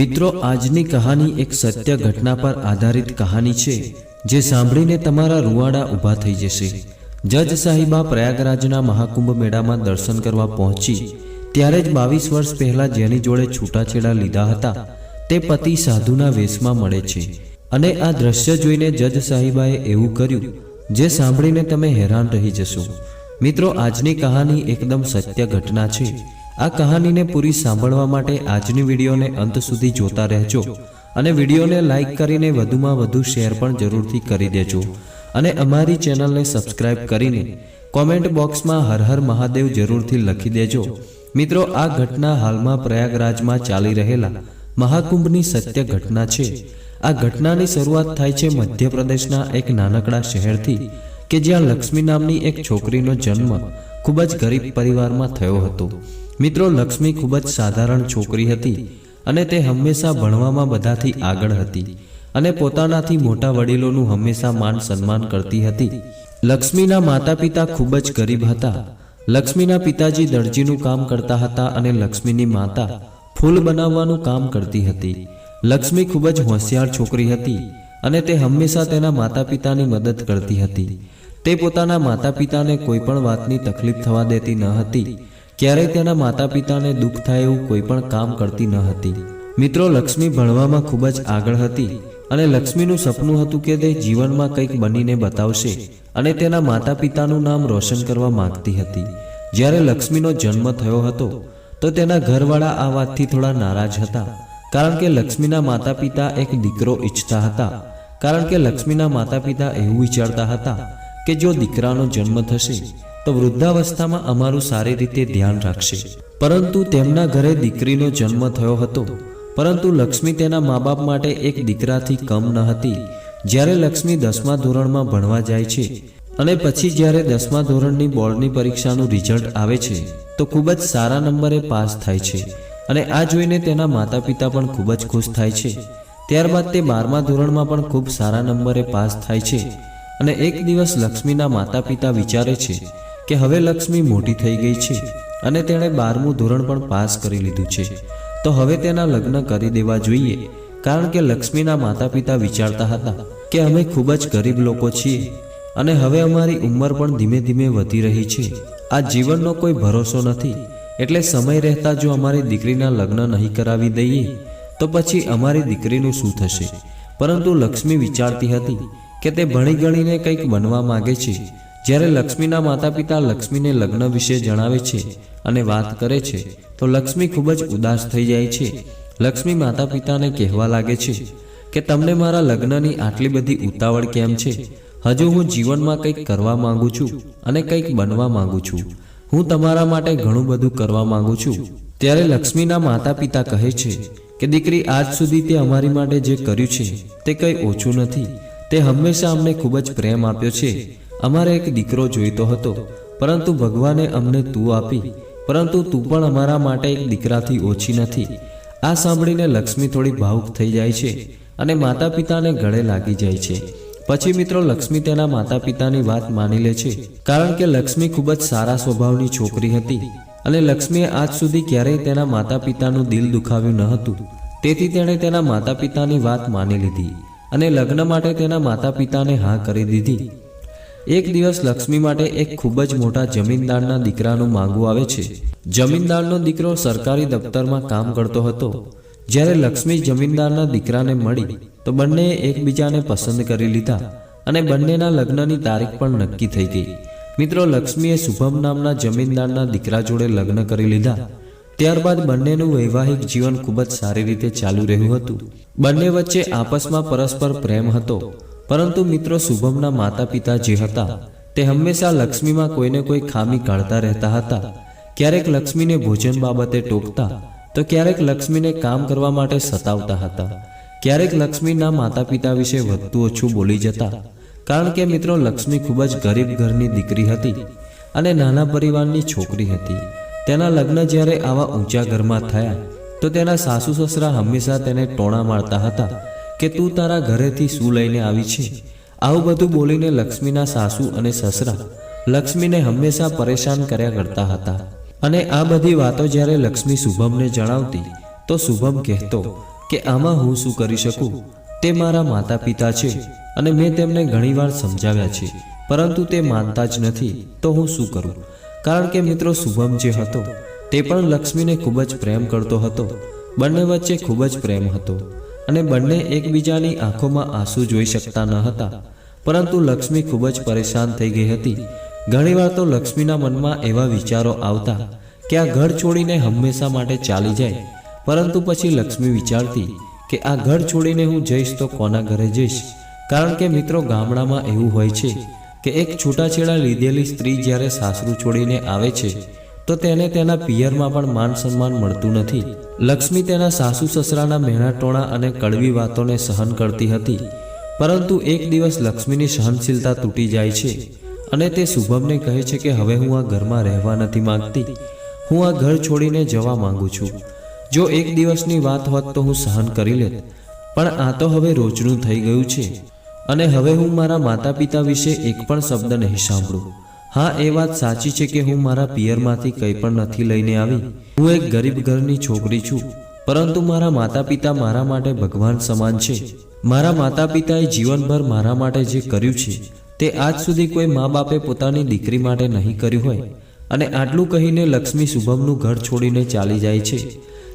મિત્રો આજની કહાની એક સત્ય ઘટના પર આધારિત કહાની છે જે સાંભળીને તમારા રૂવાડા ઊભા થઈ જશે. જજ સાહિબા પ્રયાગરાજના મહાકુંભ મેળામાં દર્શન કરવા પહોંચી. ત્યારે જ બાવીસ વર્ષ પહેલા જેની જોડે છૂટાછેડા લીધા હતા તે પતિ સાધુના વેશમાં મળે છે. અને આ દ્રશ્ય જોઈને જજ સાહિબાએ એવું કર્યું જે સાંભળીને તમે હેરાન રહી જશો. મિત્રો આજની કહાની એકદમ સત્ય ઘટના છે. આ કહાનીને પૂરી સાંભળવા માટે આજની વિડીયોને અંત સુધી જોતા રહેજો અને વિડીયોને લાઇક કરીને વધુમાં વધુ શેર પણ જરૂરથી કરી દેજો અને અમારી ચેનલને સબસ્ક્રાઇબ કરીને કોમેન્ટ બોક્સમાં હર હર મહાદેવ જરૂરથી લખી દેજો. મિત્રો, આ ઘટના હાલમાં પ્રયાગરાજમાં ચાલી રહેલા મહાકુંભની સત્ય ઘટના છે. આ ઘટનાની શરૂઆત થાય છે મધ્યપ્રદેશના એક નાનકડા શહેરથી, કે જ્યાં લક્ષ્મી નામની એક છોકરીનો જન્મ ખૂબ જ ગરીબ પરિવારમાં થયો હતો. મિત્રો, લક્ષ્મી ખૂબ જ સાધારણ છોકરી હતી અને તે હંમેશા ભણવામાં બધાથી આગળ હતી અને પોતાનાથી મોટા વડીલોનું હંમેશા માન સન્માન કરતી હતી. લક્ષ્મીના માતા પિતા ખૂબ જ ગરીબ હતા. લક્ષ્મીના પિતાજી દરજીનું કામ કરતા હતા અને લક્ષ્મીની માતા ફૂલ બનાવવાનું કામ કરતી હતી. લક્ષ્મી ખૂબ જ હોશિયાર છોકરી હતી અને તે હંમેશા તેના માતા પિતાની મદદ કરતી હતી. તે પોતાના માતા પિતાને કોઈ પણ વાતની તકલીફ થવા દેતી ન હતી. ક્યારેય તેના માતા પિતાને દુઃખ થાય એવું કોઈ પણ કામ કરતી ન હતી. મિત્રો, લક્ષ્મી ભણવામાં ખૂબ જ આગળ હતી અને લક્ષ્મીનું સપનું હતું કે તે જીવનમાં કંઈક બનીને બતાવશે અને તેના માતા પિતાનું નામ રોશન કરવા માંગતી હતી. જ્યારે લક્ષ્મીનો જન્મ થયો હતો, તો તેના ઘરવાળા આ વાતથી થોડા નારાજ હતા, કારણ કે લક્ષ્મીના માતા પિતા એક દીકરો ઈચ્છતા હતા, કારણ કે લક્ષ્મીના માતા પિતા એવું વિચારતા હતા કે જો દીકરાનો જન્મ થશે તો વૃદ્ધાવસ્થામાં અમારું સારી રીતે ધ્યાન રાખશે. પરંતુ તેમના ઘરે દીકરીનો જન્મ થયો હતો. પરંતુ લક્ષ્મી તેના મા બાપ માટે એક દીકરાથી કમ ન હતી. જ્યારે લક્ષ્મી દસમા ધોરણમાં ભણવા જાય છે અને પછી જ્યારે દસમા ધોરણની બોર્ડની પરીક્ષાનું રિઝલ્ટ આવે છે, તો ખૂબ જ સારા નંબરે પાસ થાય છે અને આ જોઈને તેના માતા પિતા પણ ખૂબ જ ખુશ થાય છે. ત્યારબાદ તે બારમા ધોરણમાં પણ ખૂબ સારા નંબરે પાસ થાય છે અને એક દિવસ લક્ષ્મીના માતા પિતા વિચારે છે કે હવે લક્ષ્મી મોટી થઈ ગઈ છે અને તેણે બારમું ધોરણ પણ પાસ કરી લીધું છે. તો હવે તેના લગ્ન કરી દેવા જોઈએ, કારણ કે લક્ષ્મીના માતા પિતા વિચારતા હતા કે અમે ખૂબ જ ગરીબ લોકો છીએ અને હવે અમારી ઉંમર પણ ધીમે ધીમે વધી રહી છે. આ જીવનનો કોઈ ભરોસો નથી, એટલે સમય રહેતા જો અમારી દીકરીના લગ્ન નહીં કરાવી દઈએ, તો પછી અમારી દીકરીનું શું થશે? પરંતુ લક્ષ્મી વિચારતી હતી કે તે ભણી ગણીને કંઈક બનવા માગે છે જ્યારે લક્ષ્મીના માતા પિતા લક્ષ્મીને લગ્ન વિશે જણાવે છે અને વાત કરે છે, તો લક્ષ્મી ખૂબ જ ઉદાસ થઈ જાય છે. લક્ષ્મી માતા પિતાને કહેવા લાગે છે કે, તમને મારા લગ્નની આટલી બધી ઉતાવળ કેમ છે? હજુ હું જીવનમાં કંઈક કરવા માંગુ છું અને કંઈક બનવા માંગુ છું. હું તમારા માટે ઘણું બધું કરવા માંગુ છું. ત્યારે લક્ષ્મીના માતા પિતા કહે છે કે, દીકરી, આજ સુધી તે અમારી માટે જે કર્યું છે, તે કંઈ ઓછું નથી. તે હંમેશા અમને ખૂબ જ પ્રેમ આપ્યો છે. અમારે એક દીકરો જોઈતો હતો. પરંતુ ભગવાને અમને તું આપી, પરંતુ તું પણ અમારા માટે એક દીકરાથી ઓછી નથી. આ સાંભળીને લક્ષ્મી થોડી ભાવુક થઈ જાય છે અને માતા પિતાને ગળે લાગી જાય છે. પછી મિત્રો લક્ષ્મી તેના માતા પિતાની વાત માની લે છે. કારણ કે લક્ષ્મી ખૂબ જ સારા સ્વભાવની છોકરી હતી અને લક્ષ્મીએ આજ સુધી ક્યારેય તેના માતા પિતાનું દિલ દુખાવ્યું ન હતું. તેથી તેણે તેના માતા પિતાની વાત માની લીધી અને લગ્ન માટે તેના માતા પિતાને હા કરી દીધી. એક દિવસ લક્ષ્મી માટે એક ખૂબ જ મોટા જમીનદારના દીકરાનું માંગવું આવે છે. જમીનદારનો દીકરો સરકારી દફતરમાં કામ કરતો હતો. જ્યારે લક્ષ્મી જમીનદારના દીકરાને મળી, તો બંનેએ એકબીજાને પસંદ કરી લીધા અને બંનેના લગ્નની તારીખ પણ નક્કી થઈ ગઈ. મિત્રો, લક્ષ્મીએ શુભમ નામના જમીનદારના દીકરા જોડે લગ્ન કરી લીધા. ત્યારબાદ બંનેનું વૈવાહિક જીવન ખૂબ જ સારી રીતે ચાલુ રહ્યું હતું. બંને વચ્ચે આપસમાં પરસ્પર પ્રેમ હતો. પરંતુ મિત્રો શુભમના માતા પિતા જે હતા, તે હંમેશા લક્ષ્મીમાં કોઈને કોઈ ખામી કાઢતા રહેતા હતા. ક્યારેક લક્ષ્મીને ભોજન બાબતે ટોકતા, તો ક્યારેક લક્ષ્મીને કામ કરવા માટે સતાવતા હતા. ક્યારેક લક્ષ્મીના માતા પિતા વિશે વધતું ઓછું બોલી જતા, કારણ કે મિત્રો લક્ષ્મી ખૂબ જ ગરીબ ઘરની દીકરી હતી અને નાના પરિવારની છોકરી હતી. તેના લગ્ન જ્યારે આવા ઊંચા ઘરમાં થયા, તો તેના સાસુ સસરા હંમેશા તેને ટોણા મારતા હતા કે તું તારા ઘરેથી શું લઈને આવી છે? આવું બધું બોલીને લક્ષ્મીના સાસુ અને સસરા લક્ષ્મીને હંમેશા પરેશાન કર્યા કરતા હતા. અને આ બધી વાતો જ્યારે લક્ષ્મી શુભમને જણાવતી, તો શુભમ કહેતો કે, આમાં હું શું કરી શકું? તે મારા માતા પિતા છે અને મેં તેમને ઘણીવાર સમજાવ્યા છે. પરંતુ તે માનતા જ નથી, તો હું શું કરું? કારણ કે મિત્રો, શુભમ જે હતો, તે પણ લક્ષ્મીને ખૂબ જ પ્રેમ કરતો હતો. બંને વચ્ચે ખૂબ જ પ્રેમ હતો. અને બંને એકબીજાની આંખોમાં આંસુ જોઈ શકતા ન હતા. પરંતુ લક્ષ્મી ખૂબ જ પરેશાન થઈ ગઈ હતી. ઘણીવાર તો લક્ષ્મીના મનમાં એવા વિચારો આવતા કે આ ઘર છોડીને હંમેશા માટે ચાલી જાય. પરંતુ પછી લક્ષ્મી વિચારતી કે આ ઘર છોડીને હું જઈશ તો કોના ઘરે જઈશ? કારણ કે મિત્રો ગામડામાં એવું હોય છે કે એક છૂટાછેડા લીધેલી સ્ત્રી જ્યારે સાસરું છોડીને આવે છે તો તેને તેના પિયરમાં પણ માન સન્માન મળતું નથી. લક્ષ્મી તેના સાસુ સસરાના મેણાટોણા અને કડવી વાતોને સહન કરતી હતી. પરંતુ એક દિવસ લક્ષ્મીની સહનશીલતા તૂટી જાય છે અને તે શુભમને કહે છે કે હવે હું આ ઘરમાં રહેવા નથી માંગતી. હું આ ઘર છોડીને જવા માંગુ છું. જો એક દિવસની વાત હોત તો હું સહન કરી લેત. પણ આ તો હવે રોજનું થઈ ગયું છે. અને હવે હું મારા માતા પિતા વિશે એક પણ શબ્દ નહીં સાંભળું. હા, એ વાત સાચી છે કે હું મારા પિયરમાંથી કંઈ પણ નથી લઈને આવી. હું એક ગરીબ ઘરની છોકરી છું, પરંતુ મારા માતા પિતા મારા માટે ભગવાન સમાન છે. મારા માતા પિતાએ જીવનભર મારા માટે જે કર્યું છે, તે આજ સુધી કોઈ મા બાપે પોતાની દીકરી માટે નહીં કર્યું હોય. અને આટલું કહીને લક્ષ્મી શુભમનું ઘર છોડીને ચાલી જાય છે.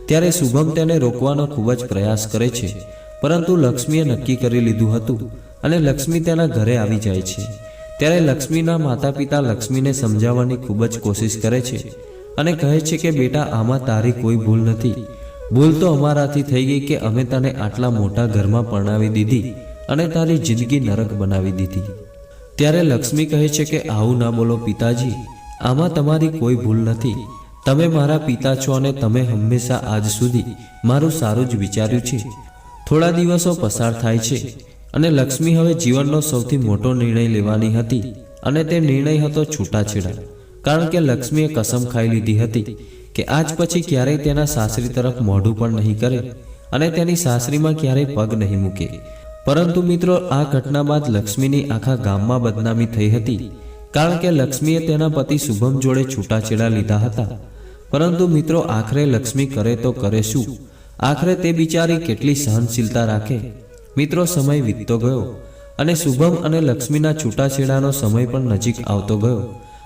ત્યારે શુભમ તેને રોકવાનો ખૂબ જ પ્રયાસ કરે છે, પરંતુ લક્ષ્મીએ નક્કી કરી લીધું હતું અને લક્ષ્મી તેના ઘરે આવી જાય છે. ત્યારે લક્ષ્મીના માતા પિતા લક્ષ્મીને સમજાવવાની ખૂબ જ કોશિશ કરે છે અને કહે છે કે, બેટા, આમાં તારી કોઈ ભૂલ નથી. ભૂલ તો અમારાથી થઈ ગઈ કે અમે તને આટલા મોટા ઘરમાં પરણાવી દીધી અને તારી જિંદગી નરક બનાવી દીધી. ત્યારે લક્ષ્મી કહે છે કે, આવું ના બોલો પિતાજી. આમાં તમારી કોઈ ભૂલ નથી. તમે મારા પિતા છો અને તમે હંમેશા આજ સુધી મારું સારું જ વિચાર્યું છે. થોડા દિવસો પસાર થાય છે. અને લક્ષ્મી હવે જીવનનો સૌથી મોટો નિર્ણય લેવાની હતી અને તે નિર્ણય હતો છૂટાછેડા. કારણ કે લક્ષ્મીએ કસમ ખાઈ લીધી હતી કે આજ પછી ક્યારેય તેના સાસરી તરફ મોઢું પણ નહીં કરે અને તેની સાસરીમાં ક્યારેય પગ નહીં મૂકે. પરંતુ મિત્રો, આ ઘટના બાદ લક્ષ્મીની આખા ગામમાં બદનામી થઈ હતી. કારણ કે લક્ષ્મીએ તેના પતિ શુભમ જોડે છૂટાછેડા લીધા હતા. પરંતુ મિત્રો, આખરે લક્ષ્મી કરે તો કરે શું? આખરે તે બિચારી કેટલી સહનશીલતા રાખે? મિત્રો, સમય વીતતો ગયો અને શુભમ અને લક્ષ્મીના છૂટાછેડાનો સમય પણ નજીક આવતો ગયો.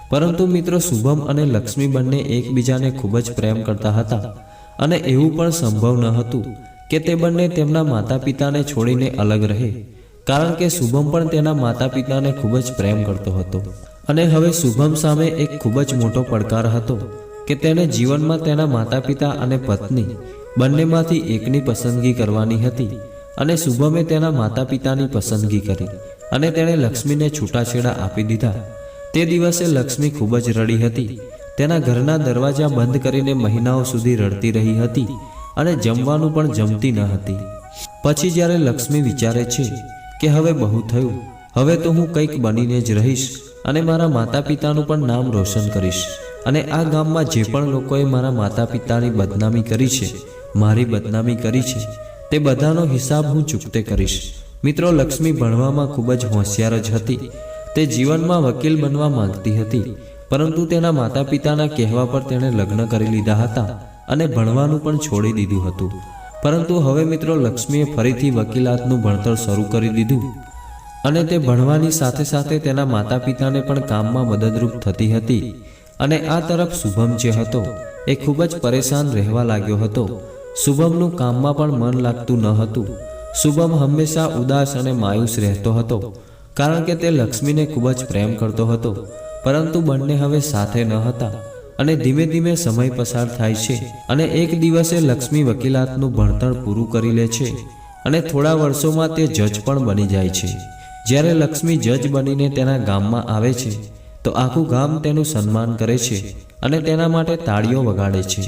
પરંતુ મિત્રો, શુભમ અને લક્ષ્મી બંને એકબીજાને ખૂબ જ પ્રેમ કરતા હતા અને એવું પણ સંભવ ન હતું કે તે બંને તેમના માતા પિતાને છોડીને અલગ રહે, કારણ કે શુભમ પણ તેના માતા પિતાને ખૂબ જ પ્રેમ કરતો હતો. અને હવે શુભમ સામે એક ખૂબ જ મોટો પડકાર હતો કે તેને જીવનમાં તેના માતા પિતા અને પત્ની બંનેમાંથી એકની પસંદગી કરવાની હતી અને શુભમે તેના માતા પિતાની પસંદગી કરી અને તેણે લક્ષ્મીને છૂટાછેડા આપી દીધા. તે દિવસે લક્ષ્મી ખૂબ જ રડી હતી. તેના ઘરના દરવાજા બંધ કરીને મહિનાઓ સુધી રડતી રહી હતી અને જમવાનું પણ જમતી ન હતી. પછી જ્યારે લક્ષ્મી વિચારે છે કે હવે બહુ થયું, હવે તો હું કંઈક બનીને જ રહીશ અને મારા માતા પિતાનું પણ નામ રોશન કરીશ અને આ ગામમાં જે પણ લોકોએ મારા માતા પિતાની બદનામી કરી છે, મારી બદનામી કરી છે તે બધાનો હિસાબ હું ચૂકતે કરીશ. મિત્રો, લક્ષ્મી ભણવામાં ખૂબ જ હોશિયાર જ હતી. તે જીવનમાં વકીલ બનવા માંગતી હતી, પરંતુ તેના માતા પિતાના કહેવા પર તેણે લગ્ન કરી લીધા હતા અને ભણવાનું પણ છોડી દીધું હતું. પરંતુ હવે મિત્રો, લક્ષ્મીએ ફરીથી વકીલાતનું ભણતર શરૂ કરી દીધું અને તે ભણવાની સાથે સાથે તેના માતા પિતાને પણ કામમાં મદદરૂપ થતી હતી અને આ તરફ શુભમ જે હતો, એ ખૂબ જ પરેશાન રહેવા લાગ્યો હતો. શુભમનું કામમાં પણ મન લાગતું ન હતું. શુભમ હંમેશા ઉદાસ અને માયુસ રહેતો હતો, કારણ કે તે લક્ષ્મીને ખૂબ જ પ્રેમ કરતો હતો. પરંતુ બંને હવે સાથે ન હતા અને ધીમે ધીમે સમય પસાર થાય છે અને એક દિવસે લક્ષ્મી વકીલાતનું ભણતર પૂરું કરી લે છે અને થોડા વર્ષોમાં તે જજ પણ બની જાય છે. જ્યારે લક્ષ્મી જજ બનીને તેના ગામમાં આવે છે, તો આખું ગામ તેનું સન્માન કરે છે અને તેના માટે તાળીઓ વગાડે છે.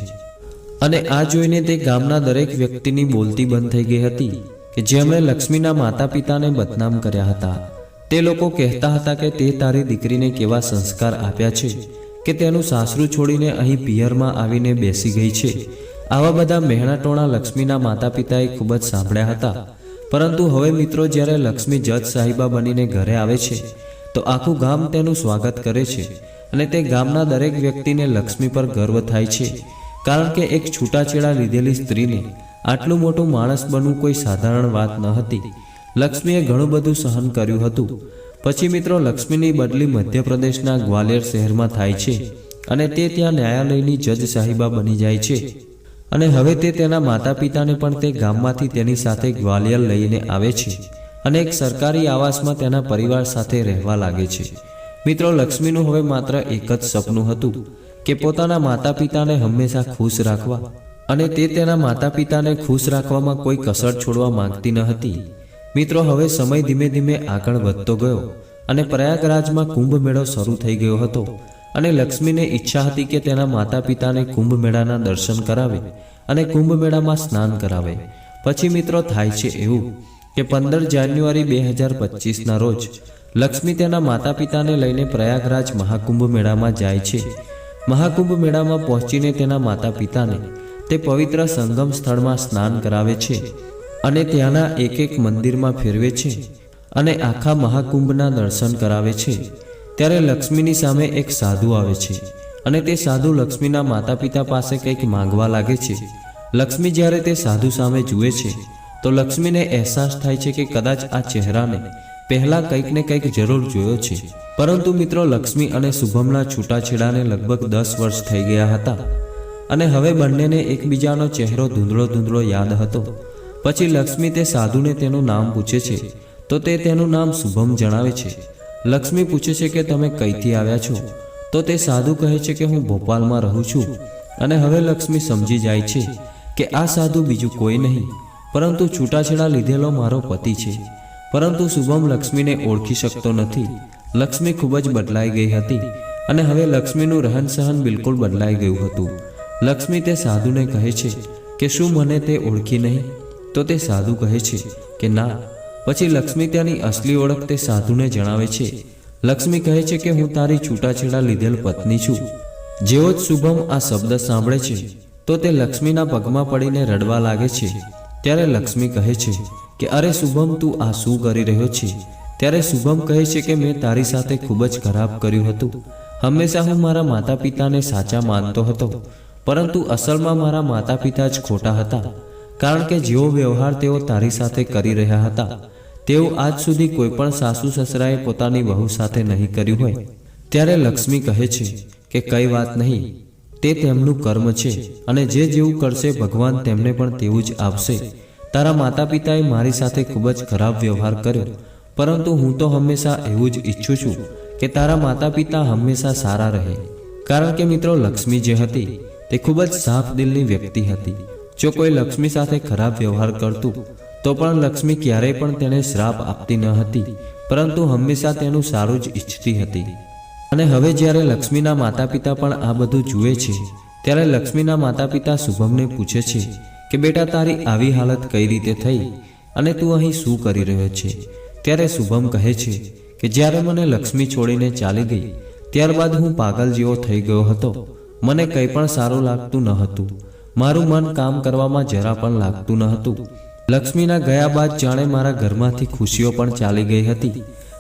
અને આ જોઈને તે ગામના દરેક વ્યક્તિની બોલતી બંધ થઈ ગઈ હતી કે જેમણે લક્ષ્મીના માતા પિતાને બદનામ કર્યા હતા. તે લોકો કહેતા હતા કે તે તારી દીકરીને કેવા સંસ્કાર આપ્યા છે કે તેનું સાસરું છોડીને અહીં પિયરમાં આવીને બેસી ગઈ છે. આવા બધા મહેણાટોણા લક્ષ્મીના માતા પિતાએ ખૂબ જ સાંભળ્યા હતા. પરંતુ હવે મિત્રો જ્યારે લક્ષ્મી જજ સાહિબા બનીને ઘરે આવે છે, તો આખું ગામ તેનું સ્વાગત કરે છે અને તે ગામના દરેક વ્યક્તિને લક્ષ્મી પર ગર્વ થાય છે. કારણ કે એક છૂટાછેડા લીધેલી સ્ત્રીને આટલું મોટું માણસ બનવું કોઈ સાધારણ વાત ન હતી. લક્ષ્મીએ ઘણું બધું સહન કર્યું હતું. પછી મિત્રો, લક્ષ્મીની બદલી મધ્યપ્રદેશના ગ્વાલિયર શહેરમાં થાય છે અને તે ત્યાં ન્યાયાલયની જજ સાહિબા બની જાય છે. અને હવે તે તેના માતા પિતાને પણ તે ગામમાંથી તેની સાથે ગ્વાલિયર લઈને આવે છે અને એક સરકારી આવાસમાં તેના પરિવાર સાથે રહેવા લાગે છે. મિત્રો, લક્ષ્મીનું હવે માત્ર એક જ સપનું હતું. કે પોતાના માતા પિતાને હંમેશા ખુશ રાખવા અને તે તેના માતા પિતાને ખુશ રાખવામાં કોઈ કસર છોડવા માંગતી ન હતી. મિત્રો, હવે સમય ધીમે ધીમે આગળ વધતો ગયો અને પ્રયાગરાજમાં કુંભ મેળો શરૂ થઈ ગયો હતો અને લક્ષ્મીને ઈચ્છા હતી કે તેના માતા પિતાને કુંભ મેળાના દર્શન કરાવે અને કુંભ મેળામાં સ્નાન કરાવે. પછી મિત્રો, થાય છે એવું કે પંદર જાન્યુઆરી બે હજાર પચીસના રોજ લક્ષ્મી તેના માતા પિતાને લઈને પ્રયાગરાજ મહાકુંભ મેળામાં જાય છે મહાકુંભ મેળામાં પહોંચીને તેના માતા પિતાને તે પવિત્ર સંગમ સ્થળમાં સ્નાન કરાવે છે અને ત્યાંના એક એક મંદિરમાં ફેરવે છે અને આખા મહાકુંભના દર્શન કરાવે છે. ત્યારે લક્ષ્મીની સામે એક સાધુ આવે છે અને તે સાધુ લક્ષ્મીના માતા પિતા પાસે કંઈક માંગવા લાગે છે. લક્ષ્મી જ્યારે તે સાધુ સામે જુએ છે, તો લક્ષ્મીને અહેસાસ થાય છે કે કદાચ આ ચહેરાને પહેલા કંઈક ને કંઈક જરૂર જોયો છે. પરંતુ મિત્રો લક્ષ્મી અને શુભમના છૂટાછેડાને લગભગ દસ વર્ષ થઈ ગયા હતા. અને હવે બંનેને એકબીજાનો ચહેરો ધૂંધળો ધૂંધળો યાદ હતો. પછી લક્ષ્મી તે સાધુને તેનું નામ પૂછે છે. તો તે તેનું નામ શુભમ જણાવે છે. લક્ષ્મી પૂછે છે કે તમે કઈથી આવ્યા છો? તો તે સાધુ કહે છે કે હું ભોપાલમાં રહું છું. અને હવે લક્ષ્મી સમજી જાય છે કે આ સાધુ બીજું કોઈ નહીં. પરંતુ છૂટાછેડા લીધેલો મારો પતિ છે. પરંતુ શુભમ લક્ષ્મીને ઓળખી શકતો નથી. લક્ષ્મી ખૂબ જ બદલાઈ ગઈ હતી અને હવે લક્ષ્મીનું રહન સહન બિલકુલ બદલાઈ ગયું હતું. લક્ષ્મી તે સાધુને કહે છે કે શું મને તે ઓળખી નહીં? તો તે સાધુ કહે છે કે ના. પછી લક્ષ્મી ત્યાંની અસલી ઓળખ તે સાધુને જણાવે છે. લક્ષ્મી કહે છે કે હું તારી છૂટાછેડા લીધેલ પત્ની છું. જેવો જ શુભમ આ શબ્દ સાંભળે છે, તો તે લક્ષ્મીના પગમાં પડીને રડવા લાગે છે. ત્યારે લક્ષ્મી કહે છે કે અરે શુભમ, તું આ શું કરી રહ્યો છે? ત્યારે શુભમ કહે છે કે મેં તારી સાથે ખૂબ જ ખરાબ કર્યું હતું. હંમેશા હું મારા માતા પિતાને સાચા માનતો હતો, પરંતુ અસલમાં મારા માતા પિતા જ ખોટા હતા, કારણ કે જેવો વ્યવહાર તેઓ તારી સાથે કરી રહ્યા હતા, તેઓ આજ સુધી કોઈ પણ સાસુ સસરાએ પોતાની વહુ સાથે નહીં કર્યું હોય. ત્યારે લક્ષ્મી કહે છે કે કઈ વાત નહીં, તે તેમનું કર્મ છે અને જે જેવું કરશે ભગવાન તેમને પણ તેવું જ આપશે. તારા માતા પિતાએ મારી સાથે ખૂબ જ ખરાબ વ્યવહાર કર્યો. પરંતુ હું તો હંમેશા એવું જ ઈચ્છું છું કે તારા માતા પિતા હંમેશા સારા રહે. કારણ કે મિત્રો લક્ષ્મી જે હતી, તે ખૂબ જ સાફ દિલની વ્યક્તિ હતી. જો કોઈ લક્ષ્મી સાથે ખરાબ વ્યવહાર કરતું, તો પણ લક્ષ્મી ક્યારેય પણ તેને શ્રાપ આપતી ન હતી, પરંતુ હંમેશા તેનું સારું જ ઈચ્છતી હતી. અને હવે જ્યારે લક્ષ્મીના માતા પિતા પણ આ બધું જુએ છે, ત્યારે લક્ષ્મીના માતા પિતા શુભમને પૂછે છે કે બેટા, તારી આવી હાલત કઈ રીતે થઈ અને તું અહીં શું કરી રહ્યો છે? ત્યારે શુભમ કહે છે કે જ્યારે મને લક્ષ્મી છોડીને ચાલી ગઈ, ત્યારબાદ હું પાગલ જેવો થઈ ગયો હતો. મને કંઈ પણ સારું લાગતું ન હતું. મારું મન કામ કરવામાં જરા પણ લાગતું ન હતું. લક્ષ્મીના ગયા બાદ જાણે મારા ઘરમાંથી ખુશીઓ પણ ચાલી ગઈ હતી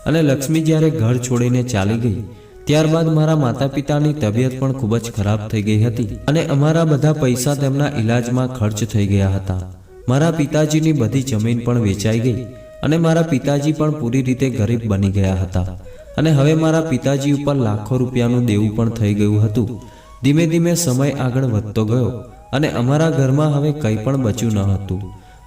અને લક્ષ્મી જ્યારે ઘર છોડીને ચાલી ગઈ ત્યારબાદ મારા માતા પિતાની તબિયત પણ ખૂબ જ ખરાબ થઈ ગઈ હતી અને અમારા બધા પૈસા તેમના ઈલાજમાં ખર્ચ થઈ ગયા હતા. મારા પિતાજીની બધી જમીન પણ વેચાઈ ગઈ અને મારા પિતાજી પણ પૂરી રીતે ગરીબ બની ગયા હતા. અને હવે મારા પિતાજી ઉપર લાખો રૂપિયાનું દેવું પણ થઈ ગયું હતું. ધીમે ધીમે સમય આગળ વધતો ગયો અને અમારા ઘરમાં હવે કંઈ પણ બચ્યું ન હતું.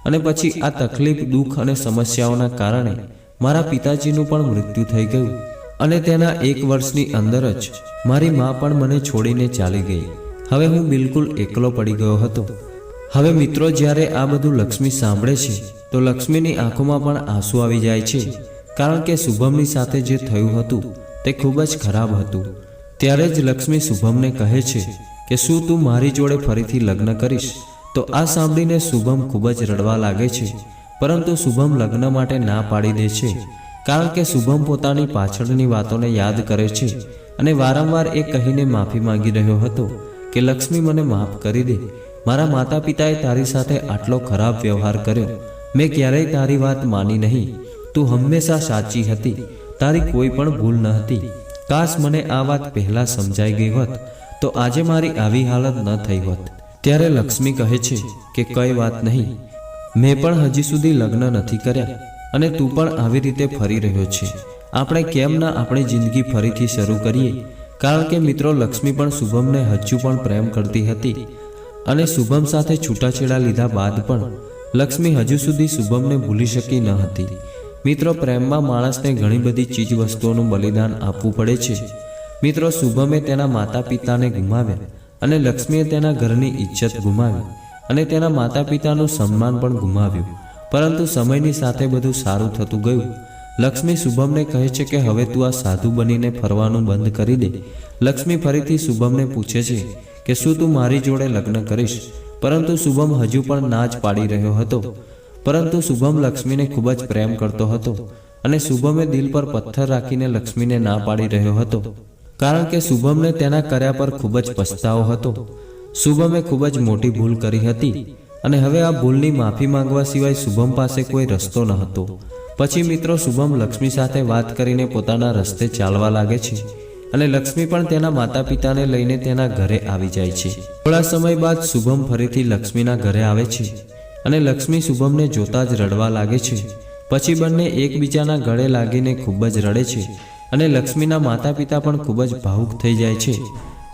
અને પછી આ તકલીફ, દુઃખ અને સમસ્યાઓના કારણે મારા પિતાજીનું પણ મૃત્યુ થઈ ગયું. અને તેના એક વર્ષની અંદર જ મારી મા પણ મને છોડીને ચાલી ગઈ. હવે હું બિલકુલ એકલો પડી ગયો હતો. હવે મિત્રો, જ્યારે આ બધું લક્ષ્મી સાંભળે છે, તો લક્ષ્મીની આંખોમાં પણ આંસુ આવી જાય છે. કારણ કે શુભમની સાથે જે થયું હતું, તે ખૂબ જ ખરાબ હતું. ત્યારે જ લક્ષ્મી શુભમને કહે છે કે, શું તું મારી જોડે ફરીથી લગ્ન કરીશ? તો આ સાંભળીને શુભમ ખૂબ જ રડવા લાગે છે. પરંતુ શુભમ લગ્ન માટે ના પાડી દે છે. કારણ કે શુભમ પોતાની પાછળની વાતોને યાદ કરે છે અને વારંવાર એ કહીને માફી માંગી રહ્યો હતો કે, લક્ષ્મી, મને માફ કરી દે. મારા માતા પિતાએ તારી સાથે આટલો ખરાબ વ્યવહાર કર્યો. મેં ક્યારેય તારી વાત માની નહીં. તું હંમેશા સાચી હતી. તારી કોઈ પણ ભૂલ ન હતી. કાશ મને આ વાત પહેલા સમજાઈ ગઈ હોત, તો આજે મારી આવી હાલત ન થઈ હોત. ત્યારે લક્ષ્મી કહે છે કે, કઈ વાત નહીં. મેં પણ હજી સુધી લગ્ન નથી કર્યા. અને તું પણ આવી રીતે ફરી રહ્યો છે. આપણે કેમ ના આપણી જિંદગી ફરીથી શરૂ કરીએ? કારણ કે મિત્રો, લક્ષ્મી પણ શુભમને હજુ પણ પ્રેમ કરતી હતી અને શુભમ સાથે છૂટાછેડા લીધા બાદ પણ લક્ષ્મી હજુ સુધી શુભમને ભૂલી શકી ન હતી. મિત્રો, પ્રેમમાં માણસને ઘણી બધી ચીજ વસ્તુઓનું બલિદાન આપવું પડે છે. મિત્રો, શુભમે તેના માતા પિતાને ગુમાવ્યા અને લક્ષ્મીએ તેના ઘરની ઇજ્જત ગુમાવી અને તેના માતા પિતાનું સન્માન પણ ગુમાવ્યું. પરંતુ સમયની સાથે બધું સારું થતું ગયું. લક્ષ્મી શુભમને કહે છે કે હવે તું આ સાધુ બનીને ફરવાનું બંધ કરી દે. લક્ષ્મી ફરીથી શુભમને પૂછે છે કે શું તું મારી જોડે લગ્ન કરીશ? પરંતુ શુભમ હજુ પણ ના જ પાડી રહ્યો હતો. પરંતુ શુભમ લક્ષ્મીને ખૂબ જ પ્રેમ કરતો હતો અને શુભમે દિલ પર પથ્થર રાખીને લક્ષ્મીને ના પાડી રહ્યો હતો. કારણ કે શુભમને તેના કર્યા પર ખૂબ જ પછતાવો હતો. શુભમે ખૂબ જ મોટી ભૂલ કરી હતી. અને હવે આ ભૂલની માફી માંગવા સિવાય શુભમ પાસે કોઈ રસ્તો ન હતો. પછી મિત્રો શુભમ લક્ષ્મી સાથે વાત કરીને પોતાના રસ્તે ચાલવા લાગે છે અને લક્ષ્મી પણ તેના માતા પિતાને લઈને તેના ઘરે આવી જાય છે. થોડા સમય બાદ શુભમ ફરીથી લક્ષ્મીના ઘરે આવે છે અને લક્ષ્મી શુભમને જોતા જ રડવા લાગે છે. પછી બંને એકબીજાના ગળે લાગીને ખૂબ જ રડે છે અને લક્ષ્મીના માતા પિતા પણ ખૂબ જ ભાવુક થઈ જાય છે.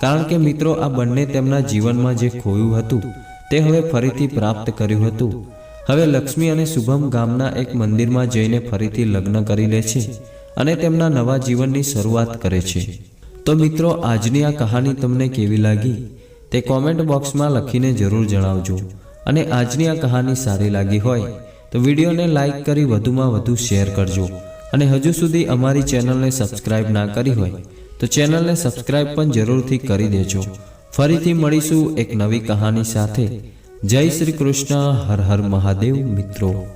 કારણ કે મિત્રો આ બંને તેમના જીવનમાં જે ખોયું હતું તે હવે ફરીથી પ્રાપ્ત કર્યું હતું. હવે લક્ષ્મી અને શુભમ ગામના એક મંદિરમાં જઈને ફરીથી લગ્ન કરી લે છે અને તેમના નવા જીવનની શરૂઆત કરે છે. તો મિત્રો, આજની આ કહાની તમને કેવી લાગી? તે કોમેન્ટ બોક્સમાં લખીને જરૂર જણાવજો. અને આજની આ કહાની સારી લાગી હોય, તો વિડીયોને લાઈક કરી વધુમાં વધુ શેર કરજો. અને હજુ સુધી અમારી ચેનલને સબસ્ક્રાઇબ ના કરી હોય, તો ચેનલને સબસ્ક્રાઇબ પણ જરૂરથી કરી દેજો. ફરીથી મળીશું એક નવી કહાની સાથે. જય શ્રી કૃષ્ણ હર હર મહાદેવ મિત્રો.